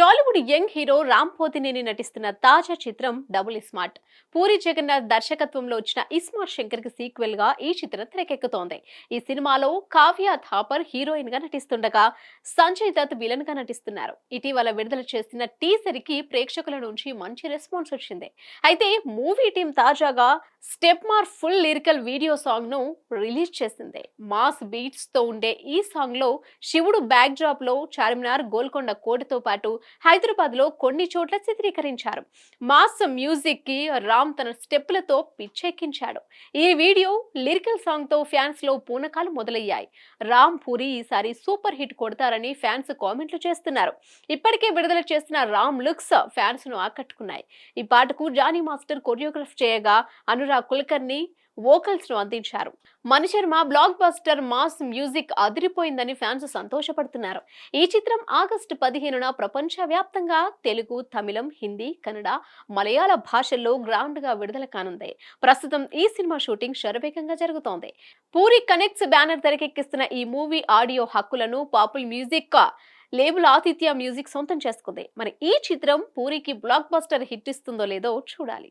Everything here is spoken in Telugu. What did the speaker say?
Tollywood young hero Ram Pothineni నటిస్తున్న తాజా చిత్రం డబుల్ ఇస్మార్ట్ పూరి జగన్నాథ్ దర్శకత్వంలో వచ్చిన ఇస్మార్ట్ శంకర్కి సీక్వెల్గా ఈ చిత్రం తెరకెక్కుతోంది. ఈ సినిమాలో కావ్య థాపర్ హీరోయిన్గా నటిస్తుండగా సంజయ్ దత్ విలన్గా నటిస్తున్నారు. ఇటీవల విడుదల చేసిన టీజర్కి ప్రేక్షకుల నుంచి మంచి రెస్పాన్స్ వచ్చింది. అయితే మూవీ టీం తాజాగా స్టెప్ మార్ ఫుల్ లిరికల్ వీడియో సాంగ్ను రిలీజ్ చేసింది. మాస్ బీట్స్తో ఉండే ఈ సాంగ్లో శివుడు బ్యాక్ డ్రాప్లో చార్మినార్ గోల్కొండ కోటతో పాటు హైదరాబాద్లో కొన్ని చోట్ల చిత్రీకరించారు. మాస్ మ్యూజిక్కి రామ్ తన స్టెప్లతో పిచ్చెక్కించాడు. ఈ వీడియో లిరికల్ సాంగ్తో ఫ్యాన్స్లో పూనకాలు మొదలయ్యాయి. రామ్ పూరి ఈసారి సూపర్ హిట్ కొడతారని ఫ్యాన్స్ కామెంట్లు చేస్తున్నారు. ఇప్పటికే విడుదల చేసిన రామ్ లుక్స్ ఫ్యాన్స్ను ఆకట్టుకున్నాయి. ఈ పాటకు జానీ మాస్టర్ కొరియోగ్రాఫ్ చేయగా అను అనురాగ్ కుల్కర్ని వోకల్స్ను అందించారు. Mani Sharma blockbuster mass music అదిరిపోయిందని ఫ్యాన్స్ సంతోషపడుతున్నారు. ఈ చిత్రం ఆగస్టు పదిహేనున ప్రపంచ వ్యాప్తంగా తెలుగు తమిళం హిందీ కన్నడ మలయాళ భాషల్లో గ్రౌండ్గా విడుదల కానుంది. ప్రస్తుతం ఈ సినిమా షూటింగ్ శరవేగంగా జరుగుతోంది. పూరి కనెక్ట్స్ బ్యానర్ తెరకెక్కిస్తున్న ఈ మూవీ ఆడియో హక్కులను popular music label Aditya music సొంతం చేసుకుంది. మరి ఈ చిత్రం పూరికి బ్లాక్ బస్టర్ హిట్ ఇస్తుందో లేదో చూడాలి.